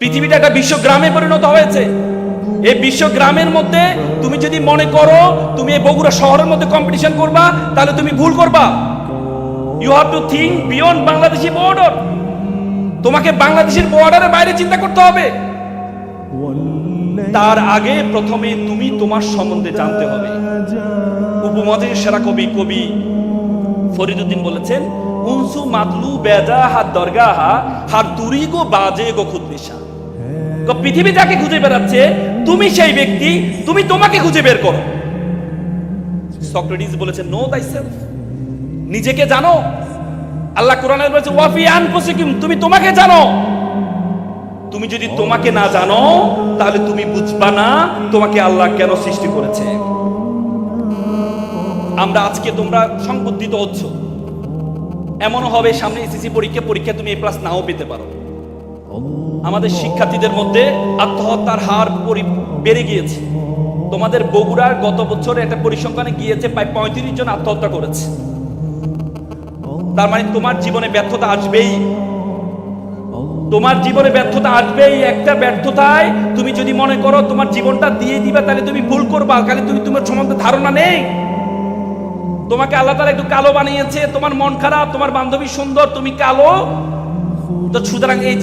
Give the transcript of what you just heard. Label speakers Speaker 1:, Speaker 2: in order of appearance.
Speaker 1: পৃথিবীটা একটা বিশ্বগ্রামে পরিণত হয়েছে। এই বিশ্বগ্রামের মধ্যে তুমি যদি মনে করো, তুমি এই বগুড়া শহরের মধ্যে কম্পিটিশন করবা, তাহলে তুমি ভুল করবা। You have to think beyond Bangladeshi border তোমাকে বাংলাদেশের বর্ডারের বাইরে চিন্তা করতে হবে। তার আগে প্রথমে তুমি তোমার সম্বন্ধে জানতে হবে। উপমহাদেশের সেরা কবি কবি ফরিদুদ্দিন বলেছেন উনসু মাতলু, বেজা, হাত দরগাহা, হাত তুরি গো বাজে গো খুদ্দিশা তো পৃথিবী যাকে খুঁজে বেড়াচ্ছে, তুমি সেই ব্যক্তি, তুমি তোমাকে খুঁজে বের করো। সক্রেটিস বলেছে নো তাই নিজেকে জানো। আল্লাহ কোরআনে বলেছে, ওয়াফি আনফুসিকুম, তুমি তোমাকে জানো। তুমি যদি তোমাকে না জানো, তাহলে তুমি বুঝবা না তোমাকে আল্লাহ কেন সৃষ্টি করেছে। আমরা আজকে তোমরা সংবুদ্ধিত হচ্ছ। এমনও হবে, সামনে এসএসসি পরীক্ষা পরীক্ষা তুমি এ প্লাস নাও পেতে পারো। আমাদের শিক্ষার্থীদের মধ্যে আত্মহত্যার হার বেড়ে গিয়েছে। তোমাদের বগুড়ার গত বছর একটা পরিসংখ্যানে গিয়েছে, প্রায় পঁয়ত্রিশ জন আত্মহত্যা করেছে। তার মানে তোমার জীবনে ব্যর্থতা আসবেই। তোমার জীবনে ব্যর্থতা আসবেই, একটা ব্যর্থতায় তুমি যদি মনে করো তোমার জীবনটা দিয়ে দিবা, তাহলে তুমি ভুল করবা, খালি তুমি তোমার সম্বন্ধে ধারণা নেই। তোমাকে আল্লাহ তালা একটু কালো বানিয়েছে, তোমার মন খারাপ, তোমার বান্ধবী সুন্দর, তুমি কালো। তো সুতরাং এই